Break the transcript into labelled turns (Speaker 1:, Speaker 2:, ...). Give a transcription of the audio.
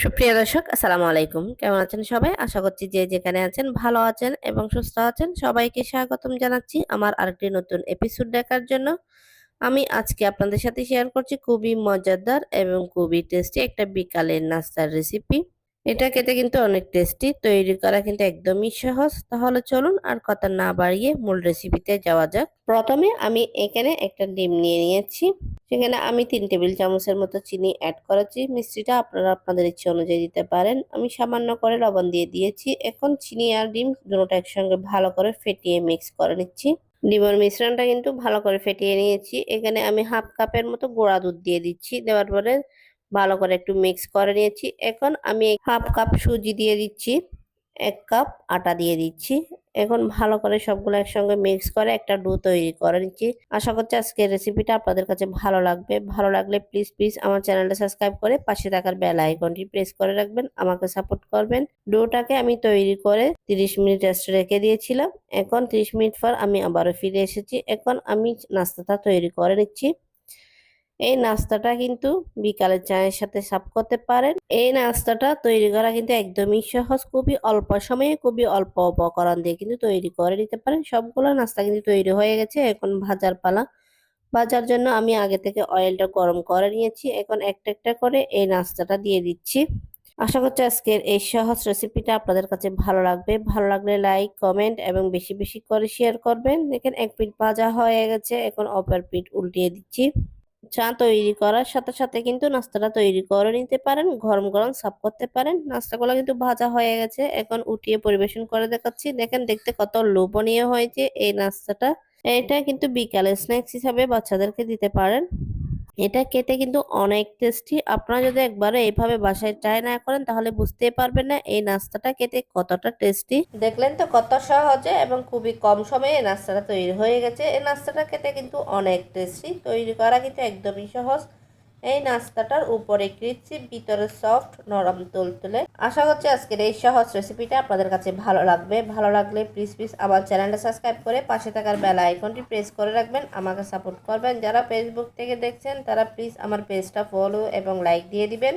Speaker 1: সুপ্রিয় দর্শক, আসসালামু আলাইকুম। কেমন আছেন সবাই? আশা করছি যে যেখানে আছেন ভালো আছেন এবং সুস্থ আছেন। সবাইকে স্বাগতম জানাচ্ছি আমার আরেকটি নতুন এপিসোড দেখার জন্য। আমি আজকে আপনাদের সাথে শেয়ার করছি খুবই মজাদার এবং খুবই টেস্টি একটা বিকালের নাস্তার রেসিপি এটা খেতে কিন্তু অনেক টেস্টি তৈরি করা কিন্তু একদমই সহজ। তাহলে চলুন আর কথা না বাড়িয়ে মূল রেসিপিতে যাওয়া যাক। প্রথমে আমি এখানে একটা ডিম নিয়ে নিয়েছি। সেখানে আমি তিন টেবিল চামচের মতো চিনি অ্যাড করেছি। মিষ্টিটা আপনারা আপনাদের ইচ্ছে অনুযায়ী দিতে পারেন। আমি সামান্য করে লবণ দিয়ে দিয়েছি। এখন চিনি আর ডিম দুটোটা একসঙ্গে ভালো করে ফেটিয়ে মিক্স করে নিচ্ছি। ডিমের মিশ্রণটা কিন্তু ভালো করে ফেটিয়ে নিয়েছি। এখানে আমি হাফ কাপের মতো গোড়া দুধ দিয়ে দিচ্ছি। দেওয়ার পরে ভালো করে একটু মিক্স করে নিয়েছি। এখন আমি হাফ কাপ সুজি দিয়ে দিচ্ছি। এক কাপ আটা দিয়ে দিচ্ছি। এখন ভালো করে সবগুলো একসঙ্গে মিক্স করে একটা ডো তৈরি করে নিচ্ছি। আশা করছি আজকের রেসিপিটা আপনাদের কাছে ভালো লাগবে। ভালো লাগলে প্লিজ প্লিজ আমার চ্যানেলটা সাবস্ক্রাইব করে পাশে থাকার বেল আইকনটি প্রেস করে রাখবেন, আমাকে সাপোর্ট করবেন। ডোটাকে আমি তৈরি করে 30 মিনিট রেস্ট রেখে দিয়েছিলাম। এখন 30 মিনিট পর আমি আবারও ফিরে এসেছি। এখন আমি নাস্তাটা তৈরি করে নিচ্ছি। এই নাস্তাটা কিন্তু বিকালের চায়ের সাথে সাপ করতে পারেন। এই নাস্তাটা তৈরি করা কিন্তু একদমই সহজ, খুবই অল্প সময়ে, খুবই অল্প উপকরণ দিয়ে কিন্তু তৈরি করে নিতে পারেন। সবগুলো নাস্তা কিন্তু তৈরি হয়ে গেছে, এখন ভাজার পালা। ভাজার জন্য আমি আগে থেকে অয়েলটা গরম করে নিয়েছি, এখন একটা একটা করে এই নাস্তাটা দিয়ে দিচ্ছি। আশা করছি আজকের এই সহজ রেসিপিটা আপনাদের কাছে ভালো লাগবে। ভালো লাগলে লাইক, কমেন্ট এবং বেশি বেশি করে শেয়ার করবেন। দেখেন, এক পিঠ ভাজা হয়ে গেছে, এখন অপর পিঠ উল্টিয়ে দিচ্ছি। চা তৈরি করার সাথে সাথে কিন্তু নাস্তাটা তৈরি করে নিতে পারেন, গরম গরম সাফ করতে পারেন। নাস্তাগুলো কিন্তু ভাজা হয়ে গেছে, এখন উঠিয়ে পরিবেশন করে দেখাচ্ছি। দেখেন, দেখতে কত লোভনীয় হয়েছে এই নাস্তাটা। এটা কিন্তু বিকালে স্ন্যাক্স হিসাবে বাচ্চাদেরকে দিতে পারেন। এটা কেটে কিন্তু অনেক টেস্টি আপনারা যদি একবারে এইভাবে বাসায় ট্রাই না করেন, তাহলে বুঝতে পারবেন না এই নাস্তাটা কেটে কতটা টেস্টি দেখলেন তো কত সহজে এবং খুবই কম সময়ে এই নাস্তাটা তৈরি হয়ে গেছে। এই নাস্তাটা কেটে কিন্তু অনেক টেস্টি তৈরি করা কিন্তু একদমই সহজ। এই নাস্তাটার উপরে ক্রিপসি ভিতরে সফট নরম তুল তুলতুলে আশা করছি আজকের এই সহজ রেসিপিটা আপনাদের কাছে ভালো লাগবে। ভালো লাগলে প্লিজ প্লিজ আমার চ্যানেলটা সাবস্ক্রাইব করে পাশে থাকার বেলা আইকনটি প্রেস করে রাখবেন। আমাকে সাপোর্ট করবেন। যারা ফেসবুক থেকে দেখছেন, তারা প্লিজ আমার পেজটা ফলো এবং লাইক দিয়ে দিবেন।